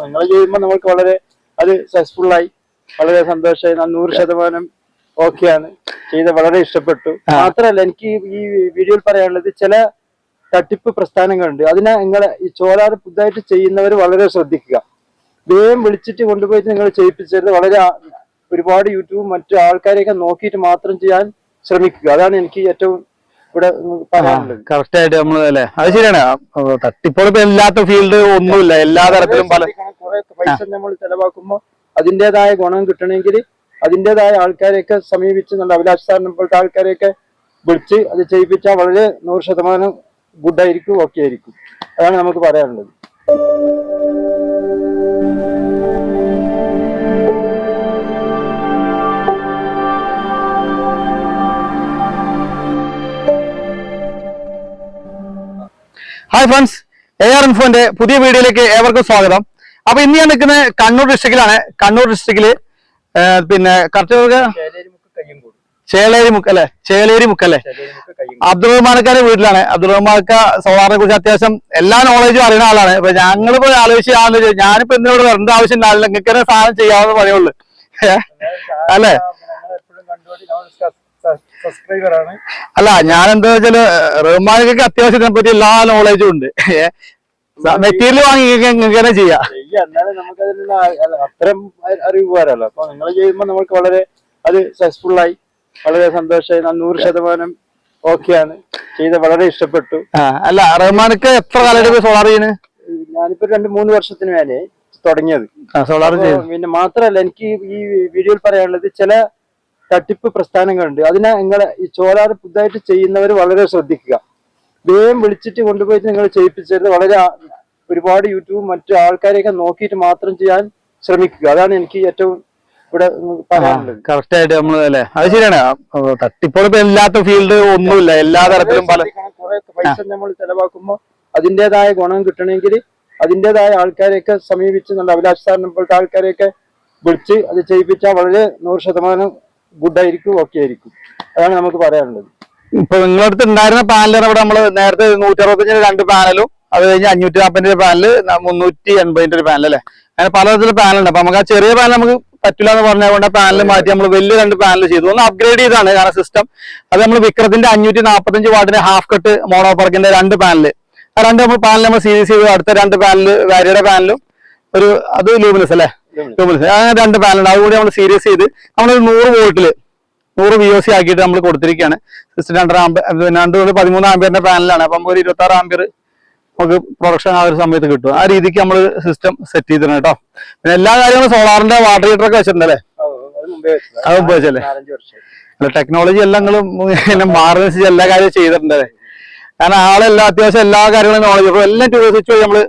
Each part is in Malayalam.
അപ്പൊ നിങ്ങൾ ചെയ്യുമ്പോൾ നമുക്ക് വളരെ അത് സക്സസ്ഫുൾ ആയി. വളരെ സന്തോഷമായി. നൂറ് ശതമാനം ഓക്കെയാണ് ചെയ്ത് വളരെ ഇഷ്ടപ്പെട്ടു. മാത്രല്ല മാത്രമല്ല എനിക്ക് ഈ വീഡിയോയിൽ പറയാനുള്ളത് ചില തട്ടിപ്പ് പ്രസ്ഥാനങ്ങളുണ്ട്. അതിനെ നിങ്ങളെ ഈ ചോലാറ് പുതുതായിട്ട് ചെയ്യുന്നവർ വളരെ ശ്രദ്ധിക്കുക. വേഗം വിളിച്ചിട്ട് കൊണ്ടുപോയിട്ട് നിങ്ങൾ ചെയ്യിപ്പിച്ചത് വളരെ ഒരുപാട് യൂട്യൂബും മറ്റു ആൾക്കാരെയൊക്കെ നോക്കിയിട്ട് മാത്രം ചെയ്യാൻ ശ്രമിക്കുക. അതാണ് എനിക്ക് ഏറ്റവും ഇവിടെ കറക്റ്റ് ആയിട്ട് നമ്മൾ അല്ലേ? അത് ശരിയാണ്. തട്ടിപ്പോൾ ഇപ്പൊ ഇല്ലാത്ത ഫീൽഡ് ഒന്നുമില്ല. എല്ലാ തരത്തിലും പല. പൈസ നമ്മൾ ചെലവാക്കുമ്പോൾ അതിന്റെതായ ഗുണം കിട്ടണമെങ്കിൽ അതിന്റെതായ ആൾക്കാരെയൊക്കെ സമീപിച്ച് നല്ല അഭിലാഷ് സാറിനെ പോലത്തെ ആൾക്കാരെയൊക്കെ വിളിച്ച് അത് ചെയ്യിപ്പിച്ചാൽ വളരെ നൂറ് ശതമാനം ഗുഡ് ആയിരിക്കും ഓക്കെ ആയിരിക്കും. അതാണ് നമുക്ക് പറയാനുള്ളത്. ഹായ് ഫ്രണ്ട്സ് എ ആർ ഇൻഫോന്റെ പുതിയ വീഡിയോയിലേക്ക് ഏവർക്കും സ്വാഗതം. അപ്പൊ ഇന്ന് ഞാൻ നിൽക്കുന്നത് കണ്ണൂർ ഡിസ്ട്രിക്റ്റിലാണ് കണ്ണൂർ ഡിസ്ട്രിക്റ്റിൽ പിന്നെ കറക്റ്റ് ചേലേരി മുക്ക് അല്ലെ? ചേലേരി മുക്ക് അല്ലെ? അബ്ദുൾ റഹ്മാനക്കാരുടെ വീട്ടിലാണ്. അബ്ദുൾ റഹ്മാൻക്ക സോളാറിനെ കുറിച്ച് അത്യാവശ്യം എല്ലാ നോളേജും അറിയുന്ന ആളാണ്. ഇപ്പൊ ഞങ്ങളിപ്പോ ആലോചിച്ച് ആലോചിച്ച് ഞാനിപ്പോ എന്നോട് വരേണ്ട ആവശ്യം ഉണ്ടാവില്ല നിങ്ങൾക്ക് സാധനം ചെയ്യാവുന്ന പറയുള്ളൂ? അല്ലേ? ആണ്. അല്ല ഞാൻ എന്താ വെച്ചാൽ റഹ്മാനക്കൊക്കെ അത്യാവശ്യത്തിനെ പറ്റി എല്ലാ നോളേജും ഉണ്ട്. മെറ്റീരിയൽ വാങ്ങി എങ്ങനെ ചെയ്യാ. എന്നാലും നമുക്ക് അതിനുള്ള അത്തരം അറിവ് പോരല്ലോ അപ്പൊ നിങ്ങൾ ചെയ്യുമ്പോൾ നമുക്ക് വളരെ അത് സക്സസ്ഫുൾ ആയി വളരെ സന്തോഷമായി നൂറ് ശതമാനം ഓക്കെയാണ് ചെയ്ത് വളരെ ഇഷ്ടപ്പെട്ടു. അല്ല റഹ്മാനൊക്കെ എത്ര കാലമായിട്ട് സോളാർ ചെയ്യുന്നത് ഞാനിപ്പോ രണ്ട് മൂന്ന് വർഷത്തിന് മേലെ തുടങ്ങിയത്. സോളാർ പിന്നെ മാത്രല്ല എനിക്ക് ഈ വീഡിയോയിൽ പറയാനുള്ളത് ചില തട്ടിപ്പ് പ്രസ്ഥാനങ്ങളുണ്ട്. അതിനെ നിങ്ങൾ ഈ ചോലാറ് പുതുതായിട്ട് ചെയ്യുന്നവർ വളരെ ശ്രദ്ധിക്കുക. വേഗം വിളിച്ചിട്ട് കൊണ്ടുപോയിട്ട് നിങ്ങൾ ചെയ്യിപ്പിച്ചത് വളരെ ഒരുപാട് യൂട്യൂബും മറ്റു ആൾക്കാരെയൊക്കെ നോക്കിയിട്ട് മാത്രം ചെയ്യാൻ ശ്രമിക്കുക. അതാണ് എനിക്ക് ഏറ്റവും ഇവിടെ കറക്റ്റ് ആയിട്ട് നമ്മൾ അല്ലേ? അത് ശരിയാണ്. തട്ടിപ്പോൾ ഇല്ലാത്ത ഫീൽഡ് ഒന്നുമില്ല. എല്ലാ തരത്തിലും പല പൈസ നമ്മൾ ചെലവാക്കുമ്പോൾ അതിന്റെതായ ഗുണം കിട്ടണമെങ്കിൽ അതിന്റെതായ ആൾക്കാരെയൊക്കെ സമീപിച്ച് നല്ല അഭിലാഷ് സാറിനെ പോലത്തെ ആൾക്കാരെയൊക്കെ വിളിച്ച് അത് ചെയ്യിപ്പിച്ചാൽ വളരെ നൂറ് ശതമാനം ഗുഡ് ആയിരിക്കും ഓക്കെ ആയിരിക്കും. അതാണ് നമുക്ക് പറയാനുള്ളത്. ഇപ്പൊ നിങ്ങളുടെ അടുത്ത് ഉണ്ടായിരുന്ന പാനലാണ് ഇവിടെ നമ്മൾ നേരത്തെ നൂറ്റി അറുപത്തഞ്ചിന് രണ്ട് പാനലും അത് കഴിഞ്ഞ് അഞ്ഞൂറ്റി നാൽപ്പതിന്റെ പാനൽ മുന്നൂറ്റി എൺപതിന്റെ ഒരു പാനൽ അല്ലേ? അങ്ങനെ പലതരത്തിലുള്ള പാനലുണ്ട്. അപ്പൊ നമുക്ക് ആ ചെറിയ പാനൽ നമുക്ക് പറ്റില്ല എന്ന് പറഞ്ഞുകൊണ്ട് കൊണ്ട് പാനൽ മാറ്റി നമ്മൾ വലിയ രണ്ട് പാനൽ ചെയ്തു. ഒന്ന് അപ്ഗ്രേഡ് ചെയ്താണ് കാരണം സിസ്റ്റം അത് നമ്മൾ വിക്രത്തിന്റെ അഞ്ഞൂറ്റി നാൽപ്പത്തഞ്ച് വാട്ടിന്റെ ഹാഫ് കട്ട് മോണോ പാർക്കിന്റെ രണ്ട് പാനൽ. ആ രണ്ട് നമ്മൾ പാനൽ നമ്മൾ സീരീസ് ചെയ്തു. അടുത്ത രണ്ട് പാനൽ വാരിയുടെ പാനലും ഒരു അത് ലൂമിനസ് അല്ലേ? ലൂമിനസ് അങ്ങനെ രണ്ട് പാനലുണ്ട് അതുകൂടി നമ്മൾ സീരിയസ് ചെയ്ത് നമ്മൾ നൂറ് വോൾട്ടിൽ നൂറ് വി ഒ സി ആക്കിയിട്ട് നമ്മൾ കൊടുത്തിരിക്കുകയാണ് സിക്സ്റ്റി രണ്ടര ആംബിയർ രണ്ട് കൊണ്ട് പതിമൂന്ന് ആംബിയറിന്റെ പാനലാണ് അപ്പം ഒരു ഇരുപത്തി ആറ് ആംബിയർ നമുക്ക് പ്രൊഡക്ഷൻ ആ ഒരു സമയത്ത് കിട്ടും. ആ രീതിക്ക് നമ്മൾ സിസ്റ്റം സെറ്റ് ചെയ്തിരുന്നു കേട്ടോ. പിന്നെ എല്ലാ കാര്യങ്ങളും സോളാറിന്റെ വാട്ടർ ഹീറ്റർ ഒക്കെ വെച്ചിട്ടുണ്ടല്ലേ? അത് വർഷമായി. അല്ല ടെക്നോളജി എല്ലാം നിങ്ങൾ മാറി വെച്ച് എല്ലാ കാര്യവും ചെയ്തിട്ടുണ്ടല്ലേ കാരണം ആളെല്ലാം അത്യാവശ്യം എല്ലാ കാര്യങ്ങളും നോളജ് എല്ലാം ടൂ സ്വിച്ച് വഴി നമ്മൾ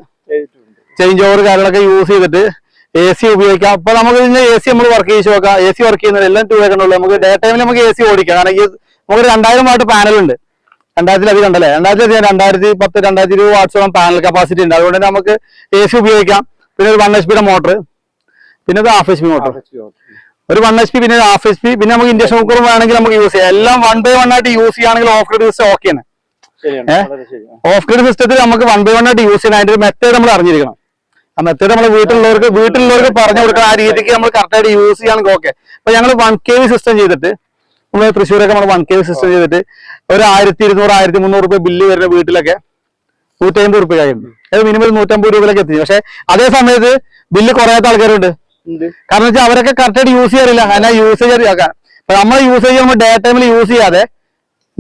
ചേഞ്ച് ഓവർ കാര്യങ്ങളൊക്കെ യൂസ് ചെയ്തിട്ട് എ സി ഉപയോഗിക്കാം. അപ്പൊ നമുക്ക് ഇതിന്റെ എ സി നമ്മൾ വർക്ക് ചെയ്ത് നോക്കാം. എ സി വർക്ക് ചെയ്യുന്നത് എല്ലാം ടൂ വെക്കണുള്ളൂ നമുക്ക് ഡേ ടൈമിൽ നമുക്ക് എ സി ഓടിക്കാം. കാരണം ഈ നമുക്ക് രണ്ടായിരം വാട്ട് പാനൽ ഉണ്ട്. രണ്ടായിരത്തിലധികം ഉണ്ടല്ലേ? രണ്ടായിരത്തി രണ്ടായിരത്തി പത്ത് രണ്ടായിരത്തി ഇരുപത് വാട്ട്സോളം പാനൽ കപ്പാസിറ്റി ഉണ്ട്. അതുകൊണ്ട് നമുക്ക് എ സി ഉപയോഗിക്കാം. പിന്നെ ഒരു വൺ എച്ച് പിയുടെ മോട്ടർ പിന്നെ ഒരു ഹാഫ് എച്ച് പി മോട്ടർ ഒരു വൺ എച്ച് പി പിന്നെ ഒരു ഹാഫ് എച്ച് പി പിന്നെ നമുക്ക് ഇൻഡക്ഷൻ കുക്കറും വേണമെങ്കിൽ നമുക്ക് യൂസ് ചെയ്യാം. എല്ലാം വൺ ബൈ വൺ ആയിട്ട് യൂസ് ചെയ്യുകയാണെങ്കിൽ ഓഫ് ഗ്രിഡ് സിസ്റ്റം ഓക്കെയാണ് ഓഫ് ഗ്രിഡ് സിസ്റ്റത്തിൽ നമുക്ക് വൺ ബൈ വൺ ആയിട്ട് യൂസ് ചെയ്യാൻ അതിന്റെ ഒരു മെത്തേഡ് നമ്മൾ അറിഞ്ഞിരിക്കണം. മെത്തേഡ് നമ്മൾ വീട്ടിലുള്ളവർക്ക് വീട്ടിലുള്ളവർക്ക് പറഞ്ഞു കൊടുക്കുക ആ രീതിക്ക് നമ്മൾ കറക്റ്റായിട്ട് യൂസ് ചെയ്യാൻ ഓക്കെ അപ്പൊ ഞങ്ങൾ വൺ കെ വി സിസ്റ്റം ചെയ്തിട്ട് നമ്മൾ തൃശ്ശൂരൊക്കെ നമ്മൾ വൺ കെ വി സിസ്റ്റം ചെയ്തിട്ട് ഒരു ആയിരത്തി ഇരുന്നൂറ് ആയിരത്തി മുന്നൂറ് രൂപ ബില്ല് വരുന്ന വീട്ടിലൊക്കെ നൂറ്റമ്പത് രൂപ ആയിരുന്നു. അത് മിനിമം നൂറ്റമ്പത് രൂപയിലൊക്കെ എത്തി. പക്ഷെ അതേ സമയത്ത് ബില്ല് കുറയാത്ത ആൾക്കാരുണ്ട്. കാരണം വെച്ചാൽ അവരൊക്കെ കറക്റ്റായിട്ട് യൂസ് ചെയ്യാറില്ല. അതിനാ യൂസേജ് അറിയാം. നമ്മൾ യൂസേജ് നമ്മൾ ഡേ ടൈമിൽ യൂസ് ചെയ്യാതെ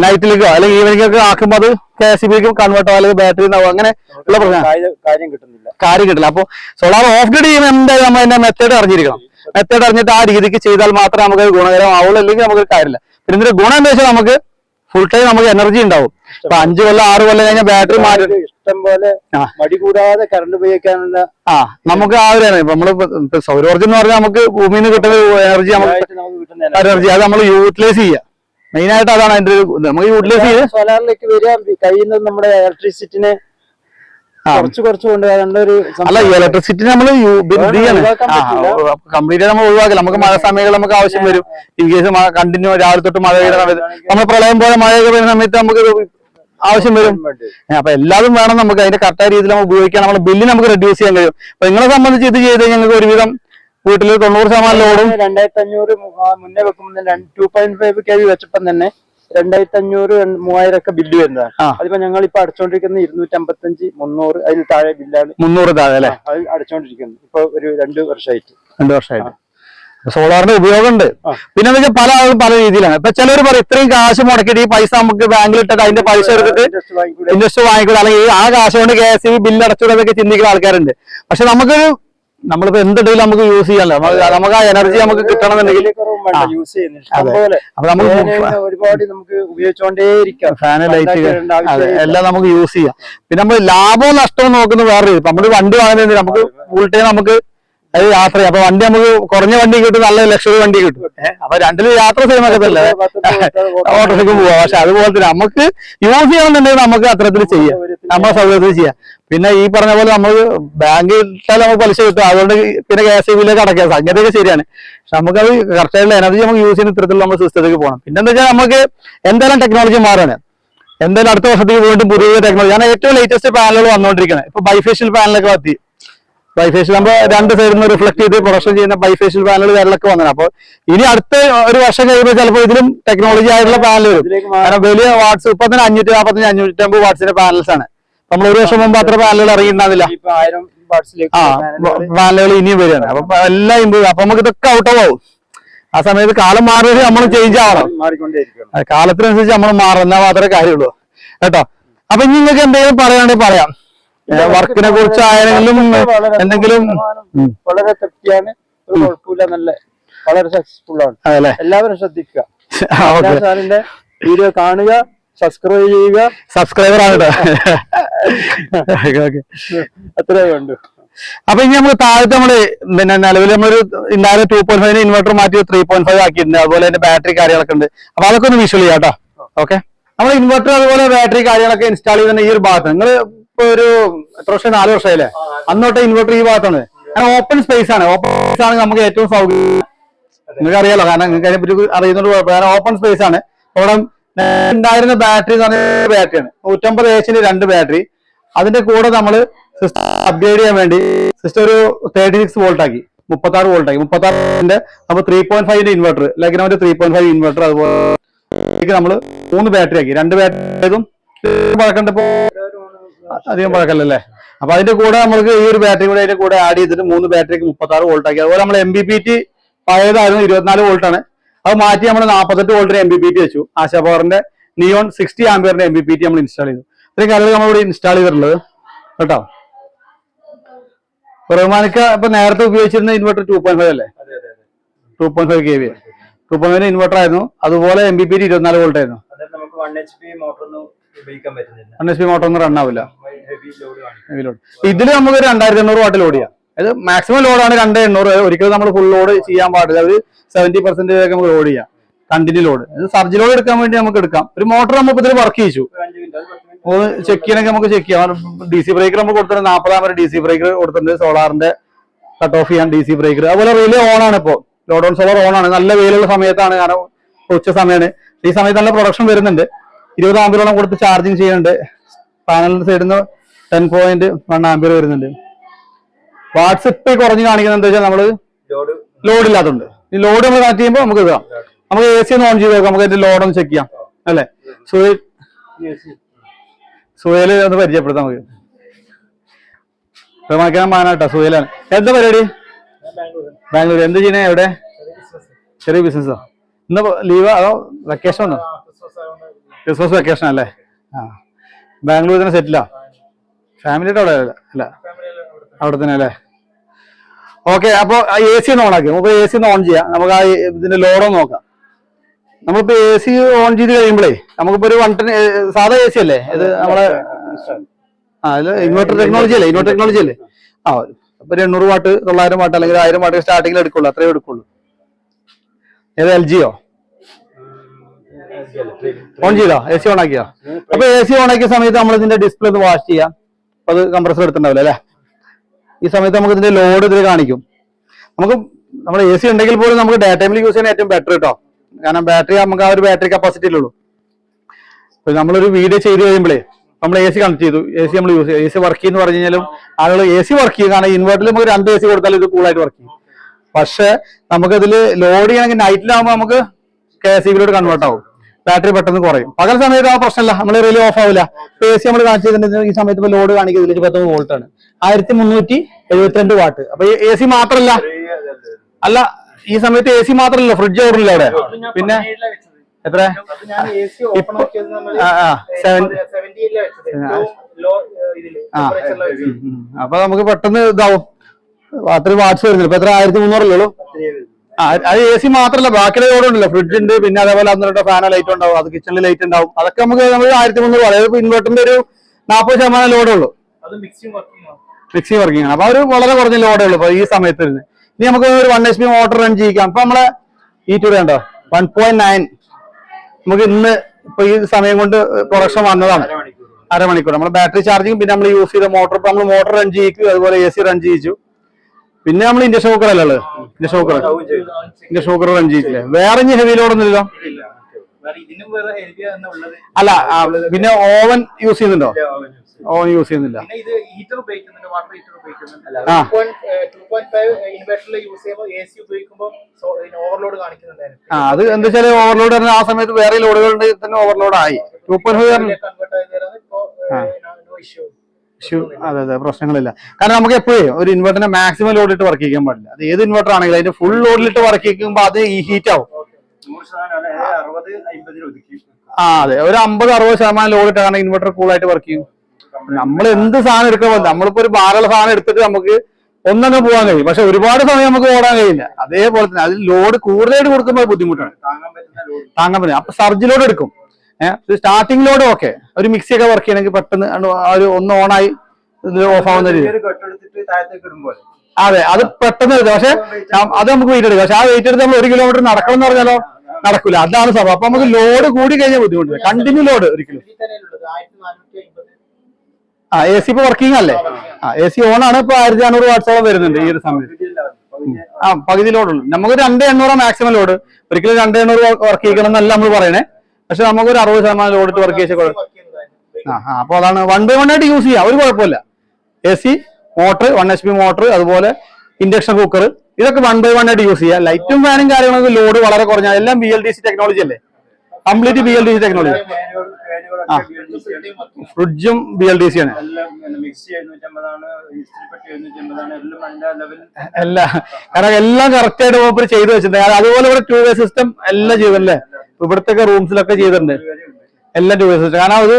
നൈറ്റിലേക്കോ അല്ലെങ്കിൽ ഈവനിങ്ങൊക്കെ ആക്കുമ്പോൾ അത് കെ എസ് ബിക്കും കൺവേർട്ടോ അല്ലെങ്കിൽ ബാറ്ററി ഉണ്ടാവും. അങ്ങനെ ഉള്ള പ്രശ്നം കാര്യം- കിട്ടുന്നില്ല. കാര്യം കിട്ടില്ല. അപ്പൊ സോളാർ ഓഫ് ഗ്രിഡ് ചെയ്യുമ്പോൾ എന്തായാലും നമ്മൾ അതിന്റെ മെത്തേഡ് അറിഞ്ഞിരിക്കണം. മെത്തേഡ് അറിഞ്ഞിട്ട് ആ രീതിക്ക് ചെയ്താൽ മാത്രമേ നമുക്ക് ഗുണകരമാവുള്ളൂ അല്ലെങ്കിൽ നമുക്ക് കാര്യമില്ല. പിന്നെ ഇതിന്റെ ഗുണം എന്താ വെച്ചാൽ നമുക്ക് ഫുൾ ടൈം നമുക്ക് എനർജി ഉണ്ടാവും. ഇപ്പൊ അഞ്ചു കൊല്ലം ആറ് കൊല്ലം കഴിഞ്ഞാൽ ബാറ്ററി മാറ്റി ഇഷ്ടം പോലെ മടി കൂടാതെ കറണ്ട് ഉപയോഗിക്കാനുള്ള ആ നമുക്ക് ആ ഒരു ഇപ്പൊ നമ്മൾ സൗരോർജം എന്ന് പറഞ്ഞാൽ നമുക്ക് ഭൂമിയിൽ നിന്ന് കിട്ടുന്ന എനർജി നമുക്ക് എനർജി അത് നമ്മൾ യൂട്ടിലൈസ് ചെയ്യുക മെയിൻ ആയിട്ട് അതാണ് അതിന്റെ ഒരു ഇത്. നമുക്ക് യൂട്ടിലൈസ് ചെയ്ത് സോലാറിലേക്ക് വരിക കഴിയുന്നത് നമ്മുടെ ഇലക്ട്രിസിറ്റിനെ ആ. കുറച്ച് കുറച്ച് കൊണ്ടുവരേണ്ട ഒരു അല്ല സംഭവം. ഇലക്ട്രിസിറ്റി നമ്മൾ ഒഴിവാക്കാൻ പറ്റില്ല. കംപ്ലീറ്റ് നമ്മൾ ഒഴിവാക്കില്ല നമുക്ക് മഴ സമയങ്ങളിൽ നമുക്ക് ആവശ്യം വരും ഇൻ കേസ് കണ്ടിന്യൂ രാവിലെ തൊട്ട് മഴ പെയ്യുന്ന സമയത്ത് നമ്മൾ പ്രളയം പോലെ മഴയൊക്കെ പെയ്യുന്ന സമയത്ത് നമുക്ക് ഇത് ആവശ്യം വരും. ഏ, അപ്പൊ എല്ലാതും വേണം നമുക്ക് അതിന്റെ കറക്റ്റായ രീതിയിൽ നമ്മൾ ഉപയോഗിക്കാൻ നമ്മുടെ ബില്ല് നമുക്ക് റെഡ്യൂസ് ചെയ്യാൻ കഴിയും അപ്പൊ നിങ്ങളെ സംബന്ധിച്ച് ഇത് ചെയ്ത് ഞങ്ങൾക്ക് ഒരുവിധം വീട്ടിൽ തൊണ്ണൂറ് ശതമാനം ലോഡും. രണ്ടായിരത്തി അഞ്ഞൂറ് മുന്നേ വെക്കുമ്പോൾ two point five K V വെച്ചപ്പം തന്നെ രണ്ടായിരത്തി അഞ്ഞൂറ് മൂവായിരം ഒക്കെ ബില്ല് വരുന്നതാണ്. അതിപ്പോ ഞങ്ങൾ ഇപ്പൊ അടച്ചോണ്ടിരിക്കുന്ന ഇരുന്നൂറ്റി അമ്പത്തഞ്ച് മുന്നൂറ് അതിൽ താഴെ ബില്ലാണ് മുന്നൂറ് താഴെ അല്ലേ? അത് അടച്ചോണ്ടിരിക്കുന്നത് ഇപ്പൊ ഒരു രണ്ട് വർഷമായിട്ട് രണ്ടു വർഷമായിട്ട് സോളാറിന്റെ ഉപയോഗമുണ്ട്. പിന്നെ എന്താ പല ആളുകളും പല രീതിയിലാണ്. ഇപ്പൊ ചിലർ പറയും ഇത്രയും കാശ് മുടക്കിയിട്ട് ഈ പൈസ നമുക്ക് ബാങ്കിൽ ഇട്ടിട്ട് അതിന്റെ പൈസ എടുത്തിട്ട് ഇൻവെസ്റ്റ് വാങ്ങിക്കൂടാ. അല്ലെങ്കിൽ ആ കാശ് കൊണ്ട് കെ എസ് ബില്ല് അടച്ചുകൂടെ ചിന്തിക്കുന്ന ആൾക്കാരുണ്ട്. പക്ഷെ നമുക്കൊരു നമ്മളിപ്പോ എന്തുണ്ടെങ്കിലും നമുക്ക് യൂസ് ചെയ്യാമല്ലോ നമുക്ക് ആ എനർജി നമുക്ക് കിട്ടണമെന്നുണ്ടെങ്കിൽ. അപ്പൊ നമുക്ക് ഒരുപാട് നമുക്ക് ഉപയോഗിച്ചുകൊണ്ടേയിരിക്കാം ഫാന് ലൈറ്റ്. എല്ലാം നമുക്ക് യൂസ് ചെയ്യാം. പിന്നെ നമ്മൾ ലാഭവും നഷ്ടവും നോക്കുന്ന വേറെ നമ്മൾ വണ്ടി വാങ്ങുന്നതിന് നമുക്ക് ഫുൾ ടൈം നമുക്ക് അത് യാത്ര അപ്പൊ വണ്ടി നമുക്ക് കുറഞ്ഞ വണ്ടി കിട്ടും നല്ല ലക്ഷറി വണ്ടി കിട്ടും. അപ്പൊ രണ്ടിൽ യാത്ര ചെയ്യാൻ കൊടുത്താൽ ഓട്ടോറിക്ഷയ്ക്ക് പോവാം. പക്ഷെ അതുപോലെ തന്നെ നമുക്ക് യൂസ് ചെയ്യണമെന്നുണ്ടെങ്കിൽ നമുക്ക് അത്തരത്തിൽ ചെയ്യാം. നമ്മളെ സൗകര്യത്തിൽ ചെയ്യാം. പിന്നെ ഈ പറഞ്ഞ പോലെ നമ്മൾ ബാങ്കിൽ ഇട്ടാൽ നമുക്ക് പലിശ കിട്ടും. അതുകൊണ്ട് പിന്നെ കെ എസ് ബിയിലേക്ക് അടക്കാം സംഗതിയൊക്കെ ശരിയാണ്. പക്ഷെ നമുക്കത് കറക്റ്റായിട്ടുള്ള എനർജി നമുക്ക് യൂസ് ചെയ്യുന്ന ഇത്തരത്തിൽ നമ്മൾ സിസ്റ്റത്തിലേക്ക് പോകണം. പിന്നെ എന്താ വെച്ചാൽ നമുക്ക് എന്തായാലും ടെക്നോളജി മാറാണ്. എന്തായാലും അടുത്ത വർഷത്തേക്ക് വീണ്ടും പുതിയ ടെക്നോളജി ഞാൻ ഏറ്റവും ലേറ്റസ്റ്റ് പാനലുകൾ വന്നുകൊണ്ടിരിക്കുന്നത് ഇപ്പൊ ബൈഫേഷ്യൽ പാനലൊക്കെ എത്തി ബൈഫേഷ്യൽ ആകുമ്പോൾ രണ്ട് സൈഡിൽ നിന്ന് റിഫ്ലക്ട് ചെയ്ത് പ്രൊഡക്ഷൻ ചെയ്യുന്ന ബൈഫേഷ്യൽ പാനൽ കാര്യങ്ങളൊക്കെ വന്നത് അപ്പൊ ഇനി അടുത്ത ഒരു വർഷം കഴിയുമ്പോൾ ചിലപ്പോൾ ഇതിലും ടെക്നോളജി ആയിട്ടുള്ള പാനൽ വരും. കാരണം വലിയ വാട്സ് ഇപ്പൊ തന്നെ അഞ്ഞൂറ്റി നാൽപ്പത്തഞ്ച് അഞ്ഞൂറ്റി അമ്പത് വാട്സിന്റെ പാനൽസ് ആണ്. നമ്മൾ ഒരു വർഷം മുമ്പ് അത്ര പാനലുകൾ ഇറങ്ങിയിട്ടുണ്ടാവില്ല ആ പാനലുകൾ ഇനിയും വരികയാണ്. അപ്പൊ എല്ലാം ഇമ്പ്രൂവ് അപ്പൊ നമുക്ക് ഇതൊക്കെ ഔട്ട് ആവും. ആ സമയത്ത് കാലം മാറിയത് നമ്മൾ ചേഞ്ച് ആവണം. കാലത്തിനനുസരിച്ച് നമ്മൾ മാറുന്ന മാത്രമേ കാര്യമുള്ളൂ. കേട്ടോ? അപ്പൊ ഇനി നിങ്ങൾക്ക് എന്തെങ്കിലും പറയുകയാണെങ്കിൽ പറയാം. വർക്കിനെ കുറിച്ച് ആയെങ്കിലും എന്തെങ്കിലും വളരെ തൃപ്തിയാണ്. കുഴപ്പമില്ല നല്ല വളരെ സക്സസ്ഫുൾ ആണ്. എല്ലാവരും ശ്രദ്ധിക്കുക. സാറിന്റെ വീഡിയോ കാണുക സബ്സ്ക്രൈബ് ചെയ്യുക. സബ്സ്ക്രൈബർ ആണ് അത്രേ വേണ്ടു അപ്പൊ ഇനി നമുക്ക് താഴത്തെ നമ്മൾ പിന്നെ നിലവിൽ നമ്മളൊരു ഉണ്ടായിരുന്ന ടു പോയിന്റ് ഫൈവ് ഇൻവെർട്ടർ മാറ്റി ത്രീ പോയിന്റ് ഫൈവ് ആക്കിയിട്ടുണ്ട്. അതുപോലെ തന്നെ ബാറ്ററി കാര്യങ്ങളൊക്കെ ഉണ്ട്. അപ്പൊ അതൊക്കെ ഒന്ന് വിഷ്വൽ ചെയ്യാം കേട്ടോ ഓക്കെ? നമ്മൾ ഇൻവെർട്ടർ അതുപോലെ ബാറ്ററി കാര്യങ്ങളൊക്കെ ഇൻസ്റ്റാൾ ചെയ്യുന്ന ഈ ഒരു ഭാഗത്ത് നിങ്ങൾ ഇപ്പൊ ഒരു എത്ര വർഷം? നാല് വർഷമായില്ലേ? അന്നോട്ടെ ഇൻവെർട്ടർ ഈ ഭാഗത്താണ്. ഓപ്പൺ സ്പേസ് ആണ്. ഓപ്പൺ സ്പേസ് ആണ് നമുക്ക് ഏറ്റവും സൗകര്യം. നിങ്ങൾക്ക് അറിയാലോ കാരണം നിങ്ങൾക്ക് അതിനെപ്പറ്റി പറ്റി കുഴപ്പമില്ല. കാരണം ഓപ്പൺ സ്പേസ് ആണ്. അവിടെ ഉണ്ടായിരുന്ന ബാറ്ററി എന്ന് പറഞ്ഞ ബാറ്ററിയാണ് നൂറ്റമ്പത് ഏച്ചിന് രണ്ട് ബാറ്ററി അതിന്റെ കൂടെ നമ്മൾ സിസ്റ്റം അപ്ഗ്രേഡ് ചെയ്യാൻ വേണ്ടി സിസ്റ്റം ഒരു തേർട്ടി സിക്സ് വോൾട്ട് ആക്കി. മുപ്പത്തി ആറ് വോൾട്ട് ആക്കി. മുപ്പത്തി ആറിന്റെ നമ്മൾ ത്രീ പോയിന്റ് ഫൈവിന്റെ ഇൻവെർട്ടർ ലഗ്നോന്റെ ത്രീ പോയിന്റ് ഫൈവ് ഇൻവെർട്ടർ അതുപോലെ. നമ്മൾ മൂന്ന് ബാറ്ററി ആക്കി. രണ്ട് ബാറ്ററി ആയതും ഇപ്പോ അധികം പഴക്കല്ലേ അപ്പൊ അതിന്റെ കൂടെ നമ്മൾക്ക് ഈ ഒരു ബാറ്ററി കൂടെ അതിന്റെ കൂടെ ആഡ് ചെയ്തിട്ട് മൂന്ന് ബാറ്ററിക്ക് മുപ്പത്തി ആറ് വോൾട്ട് ആക്കി. അതുപോലെ നമ്മൾ എം ബി പി ടി പഴയതായിരുന്നു ഇരുപത്തിനാല് വോൾട്ട് ആണ്. അത് മാറ്റി നമ്മൾ നാൽപ്പത്തെട്ട് വോൾട്ടിന് എം ബി പി ടി വെച്ചു. ആശാ പവറിന്റെ നിയോൺ സിക്സ്റ്റി ആംബിയറിന്റെ എം ബി പി ടി നമ്മൾ ഇൻസ്റ്റാൾ ചെയ്തു. ഇത്രയും കാര്യങ്ങൾ നമ്മൾ ഇവിടെ ഇൻസ്റ്റാൾ ചെയ്തിട്ടുള്ളത്. കേട്ടോ? റഹ്മാനിക്ക ഇപ്പൊ നേരത്തെ ഉപയോഗിച്ചിരുന്ന ഇൻവെർട്ടർ ടു പോയിന്റ് ഫൈവ് അല്ലേ? Two point five K V two point five inverter ആയിരുന്നു. അതുപോലെ എം ബി പി ടി ഇരുപത്തിനാല് വോൾട്ട് ആയിരുന്നു. വൺ എച്ച് പി മോട്ടർ ഒന്നും റൺ ആവില്ല. ഇതിൽ നമുക്ക് രണ്ടായിരത്തി എണ്ണൂറ് വാട്ട് ലോഡ് ചെയ്യാം. അത് മാക്സിമം ലോഡാണ് രണ്ട് എണ്ണൂറ്. ഒരിക്കലും നമ്മൾ ഫുൾ ലോഡ് ചെയ്യാൻ പാടില്ല. ഒരു സെവന്റി പെർസെന്റ് നമുക്ക് ലോഡ് ചെയ്യാം. കണ്ടിന്യൂ ലോഡ് സർജി ലോഡ് എടുക്കാൻ വേണ്ടി നമുക്ക് എടുക്കാം. ഒരു മോട്ടർ നമ്മൾ ഇതിൽ വർക്ക് ചെയ്യിച്ചു. ചെക്ക് ചെയ്യണമെങ്കിൽ നമുക്ക് ചെക്ക് ചെയ്യാം. ഡി സി ബ്രേക്കർ നമ്മൾ കൊടുത്തിട്ടുണ്ട്. നാൽപ്പതാം വരെ ഡി സി ബ്രേക്കർ കൊടുത്തിട്ടുണ്ട് സോളാറിന്റെ കട്ട് ഓഫ് ചെയ്യാൻ ഡി സി ബ്രേക്കർ അതുപോലെ റിലേ ഓൺ ആണ് ഇപ്പോൾ ലോഡ് ഓൺ സോളാർ ഓൺ ആണ്. നല്ല വെയിലുള്ള സമയത്താണ്. കാരണം ഉച്ച സമയമാണ് ഈ സമയത്ത് നല്ല പ്രൊഡക്ഷൻ വരുന്നുണ്ട്. ഇരുപത് ആമ്പിയറോളം കൊടുത്ത് ചാർജിങ് ചെയ്യുന്നുണ്ട്. പാനലിന്റെ സൈഡിൽ നിന്ന് ടെൻ പോയിന്റ് വൺ ആംബിയർ വരുന്നുണ്ട്. വാട്സപ്പ് കുറഞ്ഞു കാണിക്കുന്നത് എന്താ വെച്ചാൽ നമ്മൾ ലോഡ് ഇല്ലാത്തതുണ്ട്. ഈ ലോഡ് നമ്മൾ കണക്ട് ചെയ്യുമ്പോൾ നമുക്ക് ഇതാം. നമുക്ക് എ സി ഒന്ന് ഓൺ ചെയ്ത് നോക്കാം നമുക്ക് അതിന്റെ ലോഡ് ഒന്ന് ചെക്ക് ചെയ്യാം. അല്ലെ? സുഹേൽ സുഹേൽ ഒന്ന് പരിചയപ്പെടുത്താം നമുക്ക്. ബഹുമാനിക്കാൻ മാനാട്ടോ സുഹേലാണ്. എന്താ പരിപാടി? ബാംഗ്ലൂർ എന്ത് ചെയ്യണേ എവിടെ ചെറിയ ബിസിനസ്സോ ഇന്ന് ലീവാ അതോ വെക്കേഷൻ ഉണ്ടോ ക്രിസ്മസ് വെക്കേഷൻ അല്ലേ? ആ. ബാംഗ്ലൂർ തന്നെ സെറ്റിലാ ഫാമിലിയുടെ അവിടെ അല്ല അവിടെ തന്നെ അല്ലേ? ഓക്കെ അപ്പൊ എ സി ഒന്ന് ഓൺ ആക്കി നമുക്ക് എ സി ഒന്ന് ഓൺ ചെയ്യാം. നമുക്ക് ആ ഇതിന്റെ ലോഡ് ഒന്ന് നോക്കാം. നമ്മളിപ്പോ എ സി ഓൺ ചെയ്ത് കഴിയുമ്പോഴേ നമുക്കിപ്പോ ഒരു വൺ ടെൻ സാധാ എ സി അല്ലേ? ഇത് നമ്മളെ ആ ഇൻവെർട്ടർ ടെക്നോളജി അല്ലേ? ഇൻവെർട്ടർ ടെക്നോളജി അല്ലേ? ആ ഇപ്പൊ ഒരു എണ്ണൂറ് വാട്ട് തൊള്ളായിരം വാട്ട് അല്ലെങ്കിൽ ആയിരം വാട്ട് സ്റ്റാർട്ടിങ്ങിൽ എടുക്കുള്ളൂ. അത്രേ എടുക്കുള്ളൂ. ഏത് എൽ ജിയോ ഓൺ ചെയ്തോ? എ സി ഓൺ ആക്കിയോ? അപ്പൊ എ സി ഓൺ ആക്കിയ സമയത്ത് നമ്മൾ ഇതിന്റെ ഡിസ്പ്ലേ ഒന്ന് വാഷ് ചെയ്യാം. അത് കംപ്രസർ എടുത്തിട്ടുണ്ടാവില്ല അല്ലേ? ഈ സമയത്ത് നമുക്ക് ഇതിന്റെ ലോഡ് ഇതിൽ കാണിക്കും. നമുക്ക് നമ്മുടെ എ സി ഉണ്ടെങ്കിൽ പോലും നമുക്ക് ഡേ ടൈമിൽ യൂസ് ചെയ്യാൻ ഏറ്റവും ബെറ്റർ കേട്ടോ കാരണം ബാറ്ററി നമുക്ക് ആ ഒരു ബാറ്ററി കപ്പാസിറ്റി ഉള്ളൂ. ഇപ്പൊ നമ്മളൊരു വീഡിയോ ചെയ്ത് കഴിയുമ്പോഴേ നമ്മൾ എ സി കണക്ട് ചെയ്തു. എ സി നമ്മൾ യൂസ് ചെയ്യും എ സി വർക്ക് ചെയ്യുന്ന പറഞ്ഞു കഴിഞ്ഞാലും ആളുകൾ എ സി വർക്ക് ചെയ്യും. കാരണം നമുക്ക് രണ്ട് എ സി കൊടുത്താൽ ഇത് കൂളായിട്ട് വർക്ക് ചെയ്യും. പക്ഷെ നമുക്കതിൽ ലോഡ് ചെയ്യണമെങ്കിൽ നൈറ്റിലാവുമ്പോൾ നമുക്ക് കെ എസ് ബിയിലോട്ട് കൺവേർട്ട് ആവും. ബാറ്ററി പെട്ടെന്ന് കുറയും. പകൽ സമയത്ത് ആ പ്രശ്നമില്ല. നമ്മൾ റിലേ ഓഫ് ആവില്ല എ സി നമ്മൾ കാണിച്ചിട്ടുണ്ടെങ്കിൽ ഈ സമയത്ത് ഇപ്പോൾ ലോഡ് കാണിക്കുന്നത് പത്തൊമ്പത് വോൾട്ട് ആണ്. ആയിരത്തി മുന്നൂറ്റി എഴുപത്തിരണ്ട് വാട്ട് അപ്പൊ എ സി മാത്രല്ല. അല്ല ഈ സമയത്ത് എ സി മാത്രമല്ല ഫ്രിഡ്ജ് ഓർഡില്ല അവിടെ. പിന്നെ എത്ര അപ്പൊ നമുക്ക് പെട്ടെന്ന് ഇതാവും. അത്ര വാട്ട്സ് വരുന്നില്ല. ഇപ്പൊ എത്ര? ആയിരത്തി മുന്നൂറല്ലേ ഉള്ളൂ? അത് എ സി മാത്രല്ല ബാക്കിയുള്ള ഉണ്ടല്ലോ. ഫ്രിഡ്ജ് ഉണ്ട് പിന്നെ അതേപോലെ അന്നിട്ട് ഫാന ലൈറ്റ് ഉണ്ടാവും അത് കിച്ചണിൽ ലൈറ്റ് ഉണ്ടാവും. അതൊക്കെ നമുക്ക് നമ്മൾ ആയിരത്തി മുന്നൂറ് അതായത് ഇൻവേർട്ടറിന്റെ ഒരു നാൽപ്പത് ശതമാനം ലോഡുള്ളൂ ഉള്ളൂ. അത് മിക്സിംഗ് വർക്കിംഗ് ആണ്. മിക്സി വർക്കിംഗ് ആണ്. അപ്പൊ ഒരു വളരെ കുറഞ്ഞ ലോഡേ ഉള്ളൂ ഇപ്പൊ ഈ സമയത്ത് ഇരുന്ന് ഇനി നമുക്ക് ഒരു one H P motor run ചെയ്യിക്കാം. അപ്പൊ നമ്മളെ ഈ ടു കണ്ടോ? വൺ പോയിന്റ് നയൻ നമുക്ക് ഇന്ന് ഇപ്പൊ ഈ സമയം കൊണ്ട് പ്രൊഡക്ഷൻ വന്നതാണ്. അരമണിക്കൂർ. നമ്മൾ ബാറ്ററി ചാർജിങ് പിന്നെ നമ്മൾ യൂസ് ചെയ്ത മോട്ടർ ഇപ്പൊ നമ്മൾ മോട്ടർ റൺ ചെയ്യിക്കും അതുപോലെ എ സി റൺ ചെയ്യിച്ചു. പിന്നെ നമ്മൾ ഇന്ത്യ ഷോക്കർ അല്ലല്ലോ India shocker India shocker run ചെയ്തില്ലേ വേറെ ഇനി ഹെവി ലോഡ് തന്നെ അല്ല പിന്നെ ഓവൻ യൂസ് ചെയ്യുന്നുണ്ടോ? ഓവൻ യൂസ് ചെയ്യുന്നില്ല. ആ. അത് എന്താ ഓവർലോഡ് ആ സമയത്ത് വേറെ ലോഡുകളുണ്ട് തന്നെ ഓവർലോഡ് ആയി. ടൂ പോയിന്റ് ഫൈവ് ഇഷ്യൂ അതെ അതെ. പ്രശ്നങ്ങളില്ല. കാരണം നമുക്ക് എപ്പോഴേ ഒരു ഇൻവെർട്ടറിനെ മാക്സിമം ലോഡിലിട്ട് വർക്ക് ചെയ്യാൻ പാടില്ല. അത് ഏത് ഇൻവെർട്ടർ ആണെങ്കിലും അതിന്റെ ഫുൾ ലോഡിലിട്ട് വർക്ക് ചെയ്യുമ്പോൾ അത് ഈ ഹീറ്റ് ആവും. ആ അതെ. ഒരു അമ്പത് അറുപത് ശതമാനം ലോഡിട്ട് കാരണം ഇൻവെർട്ടർ കൂളായിട്ട് വർക്ക് ചെയ്യും. നമ്മൾ എന്ത് സാധനം എടുക്കാൻ നമ്മളിപ്പോ ഒരു ഭാരമുള്ള സാധനം എടുത്തിട്ട് നമുക്ക് ഒന്നങ്ങ് പോകാൻ കഴിയും. പക്ഷെ ഒരുപാട് സമയം നമുക്ക് ഓടാൻ കഴിയില്ല. അതേപോലെ തന്നെ അതിൽ ലോഡ് കൂടുതലായിട്ട് കൊടുക്കുമ്പോൾ ബുദ്ധിമുട്ടാണ്. താങ്ങാൻ പറ്റില്ല. അപ്പൊ സർജ് ലോഡ് എടുക്കും. ഏഹ് സ്റ്റാർട്ടിംഗ് ലോഡ് ഓക്കെ ഒരു മിക്സി ഒക്കെ വർക്ക് ചെയ്യണമെങ്കിൽ പെട്ടെന്ന് ഒരു ഒന്ന് ഓണായി ഓഫ് ആവുന്ന രീതി. കെട്ടെടുത്തിട്ട് താഴത്തേക്ക് ഇടുമ്പോൾ. അതെ അത് പെട്ടെന്ന് എടുക്കാം. പക്ഷെ അത് നമുക്ക് വെയിറ്റ് എടുക്കാം. പക്ഷെ ആ വെയിറ്റ് എടുത്ത് നമ്മൾ ഒരു കിലോമീറ്റർ നടക്കണം എന്ന് പറഞ്ഞാലോ? നടക്കൂല. അതാണ് സംഭവം. അപ്പൊ നമുക്ക് ലോഡ് കൂടി കഴിഞ്ഞാൽ ബുദ്ധിമുട്ടില്ല. കണ്ടിന്യൂ ലോഡ് ഒരിക്കലും. ആ എ സി ഇപ്പൊ വർക്കിംഗ് അല്ലേ? ആ എ സി ഓൺ ആണ്. ഇപ്പൊ ആയിരത്തി അഞ്ഞൂറ് വാട്സോളം വരുന്നുണ്ട് ഈ ഒരു സമയത്ത്. ആ പകുതി ലോഡുള്ളൂ നമുക്ക് രണ്ട് എണ്ണൂറ് മാക്സിമം ലോഡ് ഒരിക്കലും രണ്ട് എണ്ണൂറ് വർക്ക് ചെയ്യണം എന്നല്ല നമ്മൾ പറയണേ. പക്ഷെ നമുക്ക് ഒരു അറുപത് ശതമാനം ലോഡ് ഇട്ട് വർക്ക് ചെയ്യുന്നതായിരുന്നു ആ ആ അപ്പൊ അതാണ് വൺ ബൈ വൺ ആയിട്ട് യൂസ് ചെയ്യാം. ഒരു കുഴപ്പമില്ല. A C motor one H P motor അതുപോലെ ഇൻഡക്ഷൻ കുക്കർ ഇതൊക്കെ വൺ ബൈ വൺ ആയിട്ട് യൂസ് ചെയ്യാം. ലൈറ്റും ഫാനും കാര്യങ്ങളൊക്കെ ലോഡ് വളരെ കുറഞ്ഞ എല്ലാം B L D C technology അല്ലേ? Complete B L D C technology ഫ്രിഡ്ജും ബി എൽ ഡി സി ആണ്. എല്ലാം കാരണം എല്ലാം കറക്റ്റ് ആയിട്ട് ചെയ്തു വെച്ചിട്ടുണ്ട്. അതുപോലെ ഇവിടെ ടൂ വേ സിസ്റ്റം എല്ലാം ചെയ്തല്ലേ ഇവിടത്തെ റൂംസിലൊക്കെ ചെയ്തിട്ടുണ്ട്. എല്ലാം ടൂറിസ്റ്റ് കാരണം അത്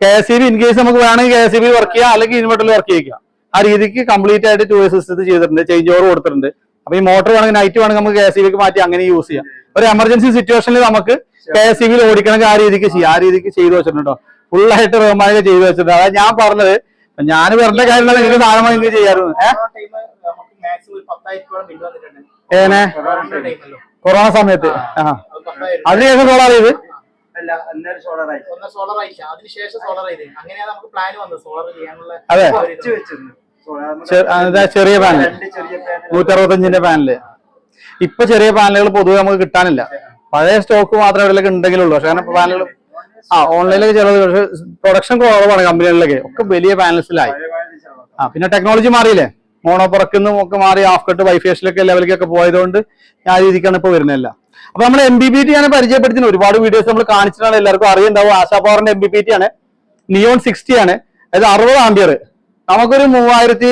K S C B in case നമുക്ക് വേണമെങ്കിൽ K S C B work ചെയ്യാം അല്ലെങ്കിൽ ഇൻവെർട്ടറിൽ വർക്ക് ചെയ്യിക്കാം. ആ രീതിക്ക് കംപ്ലീറ്റ് ആയിട്ട് ടൂറിസ്റ്റ് സിസ്റ്റത്തിൽ ചെയ്തിട്ടുണ്ട്. ചേഞ്ച് ഓവർ കൊടുത്തിട്ടുണ്ട്. അപ്പൊ ഈ മോട്ടർ വേണമെങ്കിൽ നൈറ്റ് വേണമെങ്കിൽ നമുക്ക് കെ എസ് സി ബിക്ക് മാറ്റി അങ്ങനെ യൂസ് ചെയ്യാം. ഒരു എമർജൻസി സിറ്റുവേഷനിൽ നമുക്ക് കെ എസ് സി ബിയിൽ ഓടിക്കണമെങ്കിൽ ആ രീതിക്ക് ചെയ്യാം. ആ രീതിക്ക് ചെയ്തു വെച്ചിട്ടുണ്ടോ ഫുള്ളായിട്ട് റഹ്മാനിക ചെയ്തു വെച്ചിട്ടുണ്ട്. അതായത് ഞാൻ പറഞ്ഞത്. ഞാൻ പറഞ്ഞ കാര്യങ്ങൾ നിങ്ങൾക്ക് സാധനം നിങ്ങൾക്ക് ചെയ്യാറുണ്ട് ഏനെ? കൊറോണ സമയത്ത്. ആ. അതിനുശേഷം സോളാർ ചെയ്ത് സോളർ ആയില്ല അതിനുശേഷം സോളർ ചെയ്ത് അങ്ങനെയാണ് നമുക്ക് പ്ലാൻ വന്നത്. സോളർ ചെയ്യാനുള്ള അതെ. ചെറിയ പാനൽ നൂറ്ററുപത്തഞ്ചിന്റെ പാനൽ ഇപ്പൊ ചെറിയ പാനലുകൾ പൊതുവെ നമുക്ക് കിട്ടാനില്ല. പഴയ സ്റ്റോക്ക് മാത്രമേ എവിടെയൊക്കെ ഉണ്ടെങ്കിലുള്ളൂ. പക്ഷെ കാരണം പാനലുകൾ ആ ഓൺലൈനിലൊക്കെ ചിലത് പക്ഷെ പ്രൊഡക്ഷൻ കുറവാണ് കമ്പനികളിലൊക്കെ. ഒക്കെ വലിയ പാനൽസിലായി ആ പിന്നെ ടെക്നോളജി മാറിയില്ലേ? മോണോ പുറക്കുന്നും ഒക്കെ മാറി ഹാഫ് കട്ട് വൈഫേഷിലൊക്കെ ലെവലിലേക്കൊക്കെ പോയതുകൊണ്ട് ആ രീതിക്കാണ് ഇപ്പൊ വരുന്നില്ല അപ്പൊ നമ്മൾ എം ബി പി ടി ആണ് പരിചയപ്പെടുത്തുന്നത് ഒരുപാട് വീഡിയോസ് നമ്മൾ കാണിച്ചിട്ടാണ് എല്ലാവർക്കും അറിയുണ്ടാവും ആശാ പവറിന്റെ എം ബി പി ടി ആണ്. നിയോൺ സിക്സ്റ്റി ആണ്. അതായത് അറുപത് ആംബിയർ നമുക്കൊരു മൂവായിരത്തി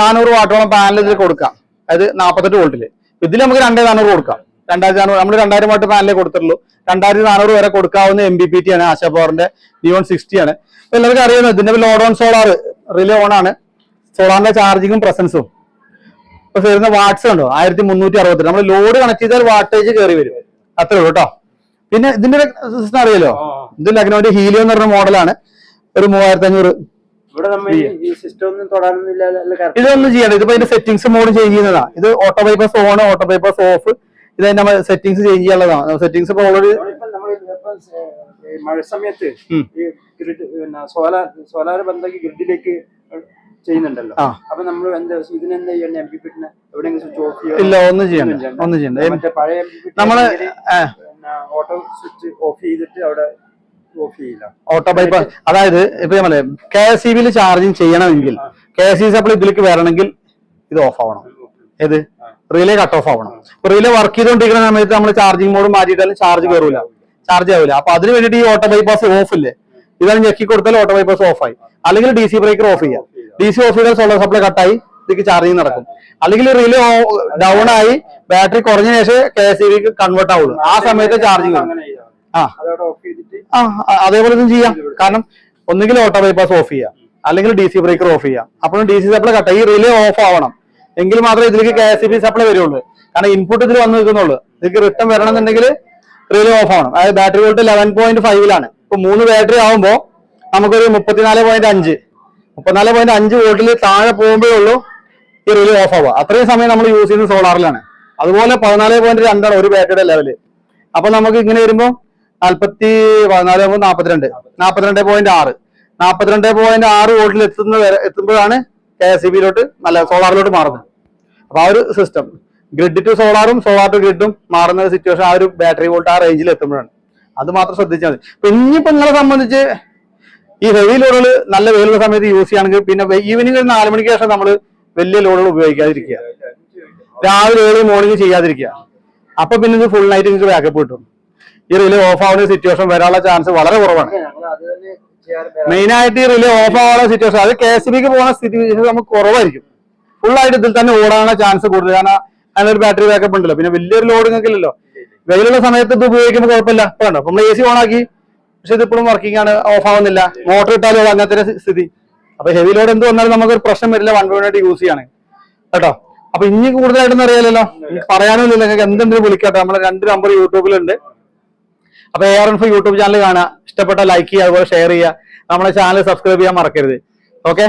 നാനൂറ് വാട്ടോളം പാനൽ ഇതിൽ കൊടുക്കാം. അതായത് നാൽപ്പത്തെട്ട് വോൾട്ടിൽ ഇതിൽ നമുക്ക് രണ്ടേ നാനൂറ് കൊടുക്കാം. രണ്ടായിരത്തി നാനൂറ് നമ്മൾ രണ്ടായിരം വാട്ട് പാനലേ കൊടുത്തുള്ളൂ രണ്ടായിരത്തി നാനൂറ് വരെ കൊടുക്കാവുന്ന എം ബി പി ടി ആണ് ആശാ പവറിന്റെ നിയോൺ സിക്സ്റ്റി ആണ്. എല്ലാവർക്കും അറിയുന്നത് ഇതിന്റെ load on solar relay on ആണ്. സോളാറിന്റെ ചാർജിങ്ങും പ്രസൻസും ഇപ്പൊ വരുന്ന വാട്ട്സ് ഉണ്ടോ ആയിരത്തി മുന്നൂറ്റി അറുപത്തി നമ്മൾ ലോഡ് കണക്ട് ചെയ്താൽ വാട്ടേജ് കയറി വരും. അത്രേ ഉള്ളൂ കേട്ടോ. പിന്നെ ഇതിന്റെ സിസ്റ്റം അറിയാലോ? ഇത് ലഗ്നോന്റെ ഹീലിയോ എന്ന് പറഞ്ഞ മോഡലാണ് ഒരു മൂവായിരത്തി അഞ്ഞൂറ് ഇതൊന്നും ചെയ്യണ്ട. ഇതിപ്പോ അതിന്റെ സെറ്റിംഗ്സ് മോഡ് ചേഞ്ച് ചെയ്യുന്നതാ. ഇത് auto bypass on auto bypass off ഇത് നമ്മൾ സെറ്റിംഗ്സ് ചേഞ്ച് ചെയ്യാനുള്ളതാണ് സെറ്റിംഗ്സ് ഇപ്പൊ ഓൾറെഡി മഴ സമയത്ത് സോലാർ സോലാർ ബന്ധക്ക് ഗ്രിഡിലേക്ക് ചെയ്യുന്നുണ്ടല്ലോ. അപ്പൊ നമ്മൾ എന്താ ഇതിനെന്താ ചെയ്യണ്ട? എം പി പിറ്റിന് എവിടെയെങ്കിലും സ്വിച്ച് ഓഫ് ചെയ്യോ? ഇല്ല ഒന്നും ചെയ്യണ്ട. ഒന്നും ചെയ്യണ്ട. മറ്റേ പഴയ എം പി നമ്മൾ ഓട്ടോ സ്വിച്ച് ഓഫ് ചെയ്തിട്ട് അവിടെ ഓട്ടോ ബൈപ്പാസ് അതായത് ഇപ്പൊ നമ്മളെ കെ എസ് ഇ ബിയിൽ ചാർജിങ് ചെയ്യണമെങ്കിൽ കെ എസ് ഇ സപ്ലൈ ഇതിലേക്ക് വരണമെങ്കിൽ ഇത് ഓഫ് ആവണം. ഏത്? റിലേ കട്ട് ഓഫ് ആവണം. റിലേ വർക്ക് ചെയ്തുകൊണ്ടിരിക്കുന്ന സമയത്ത് നമ്മൾ ചാർജിങ് മോഡ് മാറ്റിയിട്ടാലും ചാർജ് കയറൂല ചാർജ് ആവില്ല അപ്പൊ അതിന് വേണ്ടിയിട്ട് ഈ ഓട്ടോ ബൈപ്പാസ് ഓഫ് ഇല്ലേ? ഇതാണ് ഞെക്കി കൊടുത്താൽ ഓട്ടോ ബൈപ്പാസ് ഓഫ് ആയി. അല്ലെങ്കിൽ ഡി സി ബ്രേക്കർ ഓഫ് ചെയ്യാം. ഡി സി ഓഫ് ചെയ്താൽ സോളാർ സപ്ലൈ കട്ടായി ഇതിക്ക് ചാർജിങ് നടക്കും. അല്ലെങ്കിൽ റിലേ ഡൗൺ ആയി ബാറ്ററി കുറഞ്ഞ ശേഷം കെ എസ് ഇ ബിക്ക് കൺവേർട്ട് ആവുള്ളൂ. ആ സമയത്ത് ചാർജിങ്. ആ. അതേപോലെ ഒന്നും ചെയ്യാം. കാരണം ഒന്നുകിൽ ഓട്ടോ ബൈപ്പാസ് ഓഫ് ചെയ്യാം. അല്ലെങ്കിൽ ഡി സി ബ്രേക്കർ ഓഫ് ചെയ്യാം. അപ്പോഴും ഡി സി സപ്ലൈ കട്ട് ഈ റിലേ ഓഫ് ആവണം. എങ്കിൽ മാത്രമേ ഇതിലേക്ക് കെ എസ് ബി സപ്ലൈ വരുള്ളൂ. കാരണം ഇൻപുട്ട് ഇതിൽ വന്ന് നിൽക്കുന്നുള്ളൂ. ഇതിലേക്ക് റിട്ടേൺ വരണമെന്നുണ്ടെങ്കിൽ റിലേ ഓഫ് ആവണം. അതായത് ബാറ്ററി വോൾട്ട് ലെവൻ പോയിന്റ് ഫൈവിലാണ് ഇപ്പൊ മൂന്ന് ബാറ്ററി ആവുമ്പോൾ നമുക്കൊരു മുപ്പത്തിനാല് പോയിന്റ് അഞ്ച്. മുപ്പത്തിനാല് പോയിന്റ് അഞ്ച് വോൾട്ടിൽ താഴെ പോകുമ്പോഴേ ഉള്ളൂ ഈ റിലേ ഓഫ് ആവുക. അത്രയും സമയം നമ്മൾ യൂസ് ചെയ്യുന്നത് സോളാറിലാണ് അതുപോലെ പതിനാല് പോയിന്റ് രണ്ടാണ് ഒരു ബാറ്ററിയുടെ ലെവൽ അപ്പൊ നമുക്ക് ഇങ്ങനെ വരുമ്പോൾ നാൽപ്പത്തി പതിനാല് ആകുമ്പോൾ നാൽപ്പത്തിരണ്ട് നാൽപ്പത്തിരണ്ട് പോയിന്റ് ആറ്. നാൽപ്പത്തിരണ്ട് പോയിന്റ് ആറ് വോൾട്ടിൽ എത്തുന്ന എത്തുമ്പോഴാണ് കെ എസ് ബിയിലോട്ട് നല്ല സോളാറിലോട്ട് മാറുന്നത്. അപ്പൊ ആ ഒരു സിസ്റ്റം ഗ്രിഡ് ടു സോളാറും സോളാർ ടു ഗ്രിഡും മാറുന്ന സിറ്റുവേഷൻ ആ ഒരു ബാറ്ററി വോൾട്ട് ആ റേഞ്ചിൽ എത്തുമ്പോഴാണ്. അത് മാത്രം ശ്രദ്ധിച്ചാൽ മതി. ഇനിയിപ്പോ നിങ്ങളെ സംബന്ധിച്ച് ഈ ഹെവി ലോഡുകൾ നല്ല വെയിലുള്ള സമയത്ത് യൂസ് ചെയ്യുകയാണെങ്കിൽ പിന്നെ ഈവനിങ് ഒരു നാല് മണിക്ക് ശേഷം നമ്മൾ വലിയ ലോഡുകൾ ഉപയോഗിക്കാതിരിക്കുക. രാവിലെ ഏഴ് മോർണിംഗ് ചെയ്യാതിരിക്കുക. അപ്പൊ പിന്നെ ഇത് ഫുൾ നൈറ്റ് നിങ്ങൾക്ക് ബാക്കപ്പ് കിട്ടും. ഈ റിലേ ഓഫ് ആവുന്ന സിറ്റുവേഷൻ വരാനുള്ള ചാൻസ് വളരെ കുറവാണ്. മെയിൻ ആയിട്ട് ഈ റിലേ ഓഫ് ആവാനുള്ള സിറ്റുവേഷൻ അത് കെ എസ് ബിക്ക് പോകുന്ന സ്ഥിതി നമുക്ക് കുറവായിരിക്കും. ഫുൾ ആയിട്ട് ഇതിൽ തന്നെ ഓടാനുള്ള ചാൻസ് കൂടുതൽ. കാരണം അതിനൊരു ബാറ്ററി ബാക്കപ്പ് ഉണ്ടല്ലോ. പിന്നെ വലിയൊരു ലോഡ് ഇല്ലല്ലോ. വെയിലുള്ള സമയത്ത് ഇത് ഉപയോഗിക്കുമ്പോൾ കുഴപ്പമില്ല. ഇപ്പൊ നമ്മൾ എ സി ഓൺ ആക്കി. പക്ഷെ ഇതിപ്പോഴും വർക്കിംഗ് ആണ് ഓഫ് ആവുന്നില്ല. മോട്ടർ ഇട്ടാലും അങ്ങനത്തെ സ്ഥിതി. അപ്പൊ ഹെവി ലോഡ് എന്ത് വന്നാലും നമുക്കൊരു പ്രശ്നം വരില്ല വൺ ആയിട്ട് യൂസ് ചെയ്യാണ്. കേട്ടോ? അപ്പൊ ഇനി കൂടുതലായിട്ടൊന്നും അറിയാലല്ലോ. എനിക്ക് പറയാനും ഇല്ല നിങ്ങൾക്ക് എന്തെങ്കിലും വിളിക്കട്ടെ. നമ്മളെ രണ്ട് നമ്പർ യൂട്യൂബിലുണ്ട്. അപ്പൊ A R N YouTube channel കാണുക. ഇഷ്ടപ്പെട്ട ലൈക്ക് ചെയ്യുക അതുപോലെ ഷെയർ ചെയ്യുക. നമ്മളെ ചാനൽ സബ്സ്ക്രൈബ് ചെയ്യാൻ മറക്കരുത്. ഓക്കെ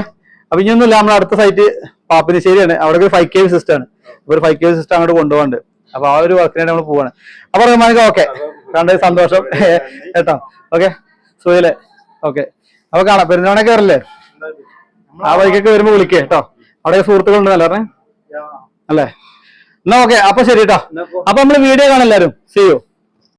അപ്പൊ ഇനിയൊന്നുമില്ല നമ്മുടെ അടുത്ത സൈറ്റ് പാപ്പിനിശ്ശേരിയാണ്. അവിടെ ഒരു ഫൈവ് കെ സിസ്റ്റം ആണ്. ഒരു ഫൈവ് കെ സിസ്റ്റം അങ്ങോട്ട് കൊണ്ടുപോകുന്നുണ്ട് അപ്പൊ ആ ഒരു വർക്കിനായിട്ട് നമ്മൾ പോവാണ്. അപ്പൊ റഹ്മാനിക്ക് ഓക്കെ കണ്ടത് സന്തോഷം. കേട്ടോ. ഓക്കെ സുഖല്ലേ ഓക്കെ അപ്പൊ കാണാം. പെരുന്നാളെ കയറില്ലേ ആ വഴിക്കൊക്കെ വരുമ്പോ വിളിക്കേ കേട്ടോ. അവിടെ സുഹൃത്തുക്കൾ പറഞ്ഞേ? അല്ലേ? എന്നാ ഓക്കെ അപ്പൊ ശരി കേട്ടോ. അപ്പൊ നമ്മൾ വീഡിയോ കാണാം എല്ലാരും. ചെയ്യൂ